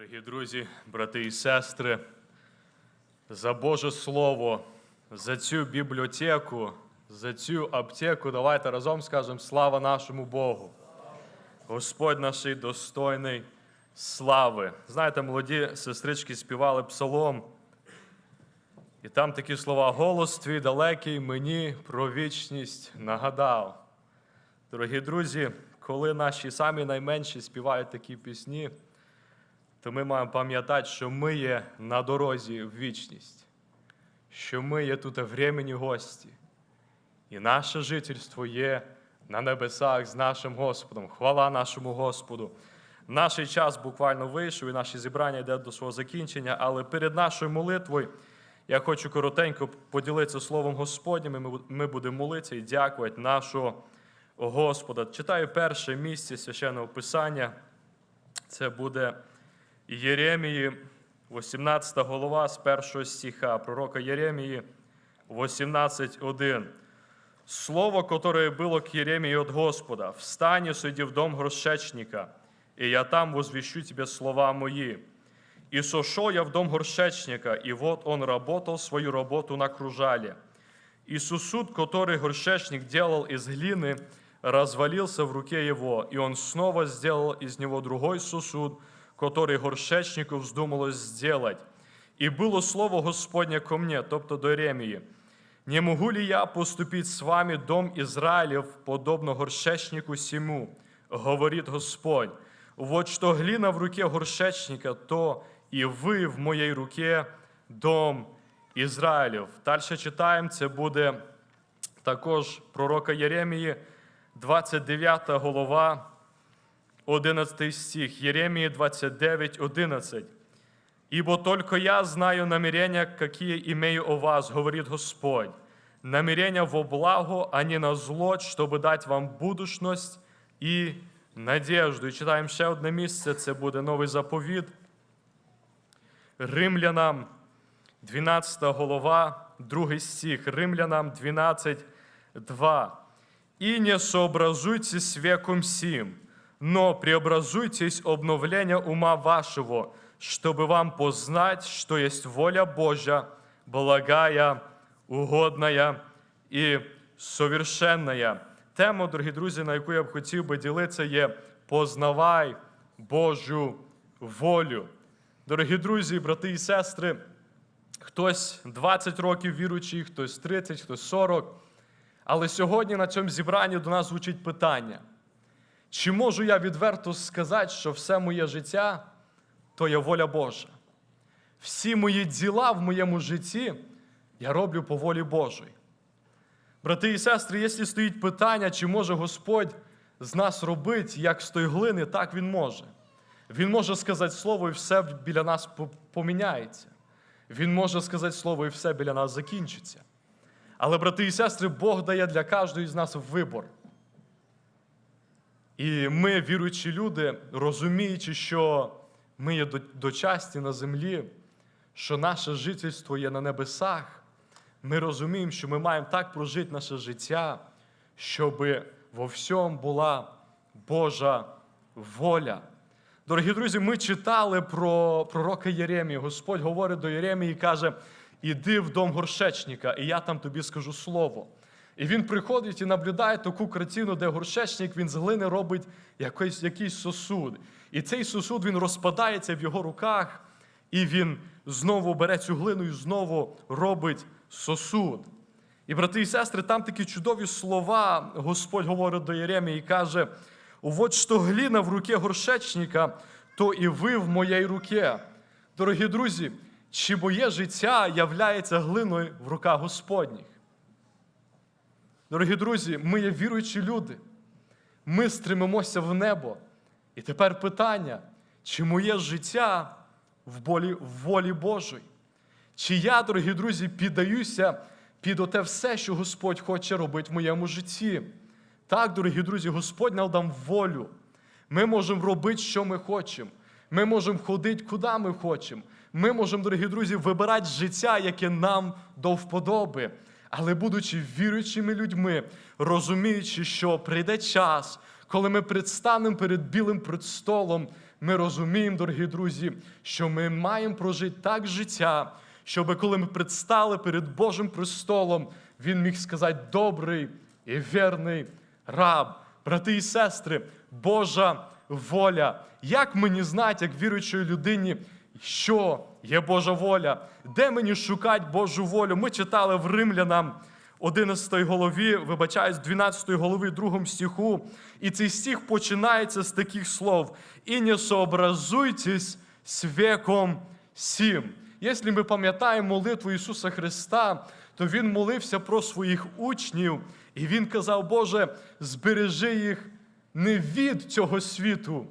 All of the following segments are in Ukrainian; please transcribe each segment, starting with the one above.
Дорогі друзі, брати і сестри, за Боже Слово, за цю бібліотеку, за цю аптеку, давайте разом скажемо слава нашому Богу. Господь наш достойний слави. Знаєте, молоді сестрички співали псалом, і там такі слова: голос твій далекий мені про вічність нагадав. Дорогі друзі, коли наші самі найменші співають такі пісні, то ми маємо пам'ятати, що ми є на дорозі в вічність, що ми є тут времені гості, і наше жительство є на небесах з нашим Господом. Хвала нашому Господу. Наш час буквально вийшов, і наше зібрання йде до свого закінчення, але перед нашою молитвою я хочу коротенько поділитися Словом Господнім. і Ми будемо молитися і дякувати нашого Господа. Читаю перше місце священного Писання. Це буде Єремії, 18 голова з першого стиха, пророка Єремії 18.1. Слово, которое было к Еремии от Господа, «Встань и сойди в дом горшечника, и я там возвещу тебе слова мои». И сошел я в дом горшечника, и вот он работал свою работу на кружале. И сосуд, который горшечник делал из глины, развалился в руке его, и он снова сделал из него другой сосуд, который горшечнику вздумалось сделать. И было слово Господне ко мне, тобто до Еремії, не могу ли я поступить с вами, дом Израилев, подобно горшечнику сему, говорит Господь. Вот что глина в руке горшечника, то и вы в моей руке, дом Ізраїлів. Далі читаємо, це буде також пророка Єремії, 29 голова, 11 стих. Єремії 29, 11. Ибо только я знаю намерения, какие имею о вас, говорит Господь. Намерения во благо, а не на зло, чтобы дать вам будущность і надежду. І читаємо ще одне місце, це буде новий заповіт. Римлянам, 12 голова, 2 стих. Римлянам 12, 2. «И не сообразуйтесь с веком сим, но преобразуйтесь обновления ума вашего, чтобы вам познать, что есть воля Божья, благая, угодная і совершенная. Тема, дорогі друзі, на яку я б хотів би ділитися, є познавай Божу волю. Дорогі друзі, брати і сестри, хтось 20 років віруючий, хтось 30, хтось 40. Але сьогодні на цьому зібранні до нас звучить питання: чи можу я відверто сказати, що все моє життя то є воля Божа? Всі мої діла в моєму житті я роблю по волі Божої. Брати і сестри, якщо стоїть питання, чи може Господь з нас робити, як з тої глини, так Він може. Він може сказати слово, і все біля нас поміняється. Він може сказати слово, і все біля нас закінчиться. Але, брати і сестри, Бог дає для кожного з нас вибор. І ми, віруючі люди, розуміючи, що ми є до- дочасті на землі, що наше жительство є на небесах, ми розуміємо, що ми маємо так прожити наше життя, щоб во всьому була Божа воля. Дорогі друзі, ми читали про пророка Єремію. Господь говорить до Єремії і каже: іди в дом горшечника, і я там тобі скажу слово. І він приходить і наблюдає таку картину, де горшечник він з глини робить якийсь, якийсь сосуд. І цей сосуд він розпадається в його руках, і він знову бере цю глину і знову робить сосуд. І, брати і сестри, там такі чудові слова Господь говорить до Єремії і каже: «Вот що гліна в руке горшечника, то і ви в моїй руке. Дорогі друзі, чи моє життя являється глиною в руках Господніх? Дорогі друзі, ми є віруючі люди. Ми стремимося в небо. І тепер питання: чи моє життя в, болі, в волі Божої? Чи я, дорогі друзі, піддаюся під оте все, що Господь хоче робити в моєму житті? Так, дорогі друзі, Господь нам волю. Ми можемо робити, що ми хочемо. Ми можемо ходити, куди ми хочемо. Ми можемо, дорогі друзі, вибирати життя, яке нам до вподоби. Але будучи віруючими людьми, розуміючи, що прийде час, коли ми предстанемо перед білим предстолом ми розуміємо, дорогі друзі, що ми маємо прожити так життя, щоб коли ми предстали перед Божим престолом, Він міг сказати добрий і вірний раб, брати і сестри, Божа воля. Як мені знати, як віруючої людині, що є Божа воля? Де мені шукати Божу волю? Ми читали в Римлянам 11 голові, вибачаюсь, 12 голові, 2 стиху. І цей стих починається з таких слов: «І не сообразуйтесь з веком сім. Якщо ми пам'ятаємо молитву Ісуса Христа, то Він молився про своїх учнів, і Він казав, Боже, збережи їх не від цього світу,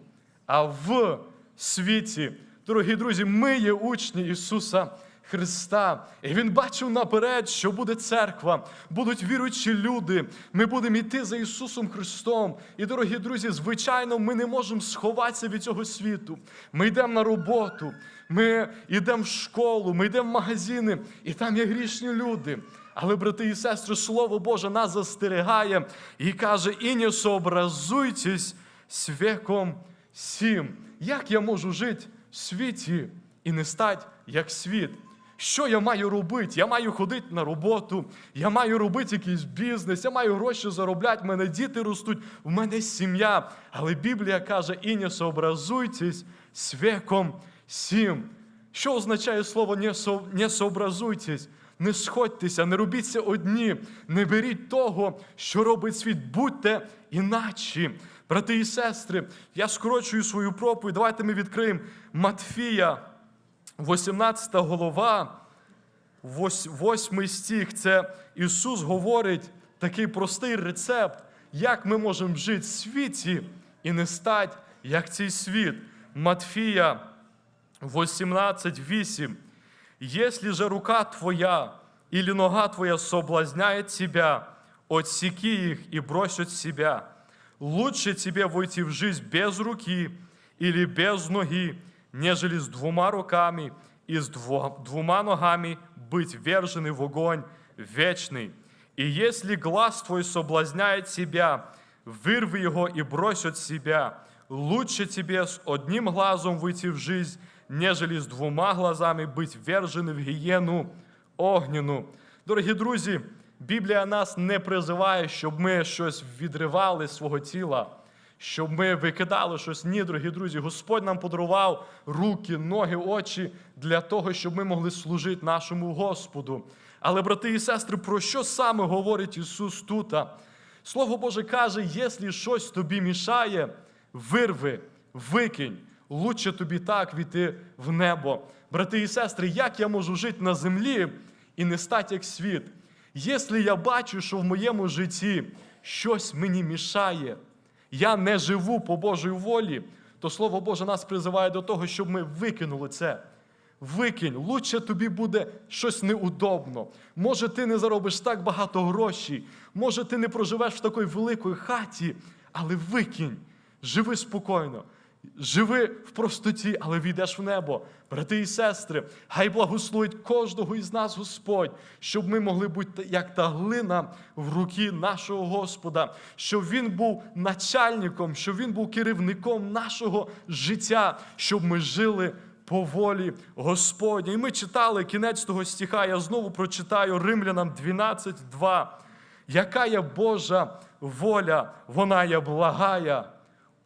а в світі. Дорогі друзі, ми є учні Ісуса Христа. І Він бачив наперед, що буде церква, будуть віруючі люди. Ми будемо йти за Ісусом Христом. І, дорогі друзі, звичайно, ми не можемо сховатися від цього світу. Ми йдемо на роботу, ми йдемо в школу, ми йдемо в магазини, і там є грішні люди. Але, брати і сестри, Слово Боже нас застерігає і каже: і не сообразуйтесь з веком сім. Як я можу жити в світі і не стати як світ? Що я маю робити? Я маю ходити на роботу, я маю робити якийсь бізнес, я маю гроші заробляти, в мене діти ростуть, в мене сім'я. Але Біблія каже: і не сообразуйтесь з веком сім. Що означає слово не, не сообразуйтесь? Не сходьтеся, не робіться одні, не беріть того, що робить світ, будьте іначі. Брати і сестри, я скорочую свою проповідь. Давайте ми відкриємо Матфія, 18 голова, 8 стих. Це Ісус говорить такий простий рецепт, як ми можемо жити в світі і не стати, як цей світ. Матфія 18:8. Если же рука твоя или нога твоя соблазняет тебя, отсеки их и брось от себя Лучше тебе войти в жизнь без руки или без ноги, нежели с двумя руками и с дво- двумя ногами быть вержены в огонь вечный. И если глаз твой соблазняет тебя, вырви его и брось от себя. Лучше тебе с одним глазом выйти в жизнь, нежели з двома глазами быть вержены в гієну огняну. Дорогі друзі, Біблія нас не призиває, щоб ми щось відривали з свого тіла, щоб ми викидали щось. Ні, дорогі друзі, Господь нам подарував руки, ноги, очі для того, щоб ми могли служити нашому Господу. Але, брати і сестри, про що саме говорить Ісус тут? Слово Боже каже, якщо щось тобі мішає, вирви, викинь. Лучше тобі так війти в небо. Брати і сестри, як я можу жити на землі і не стати як світ? Якщо я бачу, що в моєму житті щось мені мішає, я не живу по Божій волі, то Слово Боже нас призиває до того, щоб ми викинули це. Викинь, лучше тобі буде щось неудобно. Може, ти не заробиш так багато грошей, може, ти не проживеш в такій великій хаті, але викинь, живи спокійно. Живи в простоті, але війдеш в небо. Брати і сестри, хай благословить кожного із нас Господь, щоб ми могли бути як та глина в руки нашого Господа, щоб Він був начальником, щоб Він був керівником нашого життя, щоб ми жили по волі Господня. І ми читали кінець того стиха, я знову прочитаю Римлянам 12.2. Яка є Божа воля, вона є благая,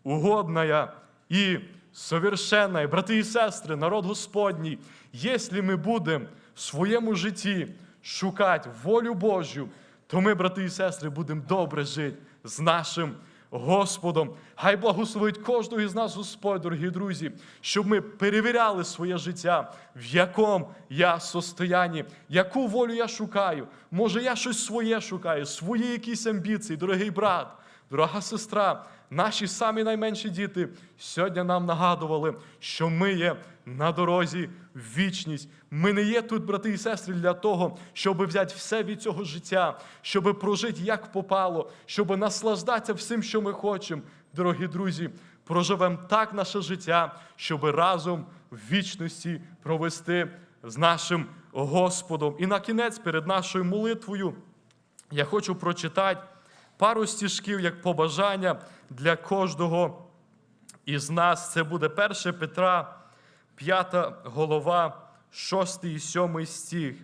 угодная і совершенна. Брати і сестри, народ Господній, якщо ми будемо в своєму житті шукати волю Божу, то ми, брати і сестри, будемо добре жити з нашим Господом. Хай благословить кожного із нас, Господь, дорогі друзі, щоб ми перевіряли своє життя, в якому я состоянні, яку волю я шукаю. Може, я щось своє шукаю, свої якісь амбіції, дорогий брат, дорога сестра. Наші самі найменші діти сьогодні нам нагадували, що ми є на дорозі в вічність. Ми не є тут, брати і сестри, для того, щоб взяти все від цього життя, щоб прожити як попало, щоб наслаждатися всім, що ми хочемо. Дорогі друзі, проживемо так наше життя, щоб разом в вічності провести з нашим Господом. І на кінець, перед нашою молитвою, я хочу прочитати пару стіжків як побажання для кожного із нас. Це буде 1 Петра, 5 голова, 6 і 7 стих.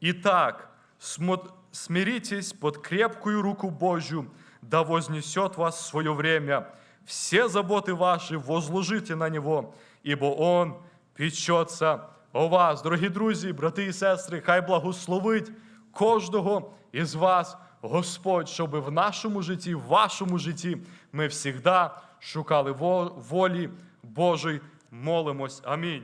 Итак, смо- смиритесь под крепкую руку Божью, да вознесет вас в время. Все заботы ваши возложите на Него, ибо Он печется о вас. Дорогі друзі, брати і сестри, хай благословить кожного із вас Господь, щоб в нашому житті, в вашому житті ми завжди шукали во- волі Божої. Молимось. Амінь.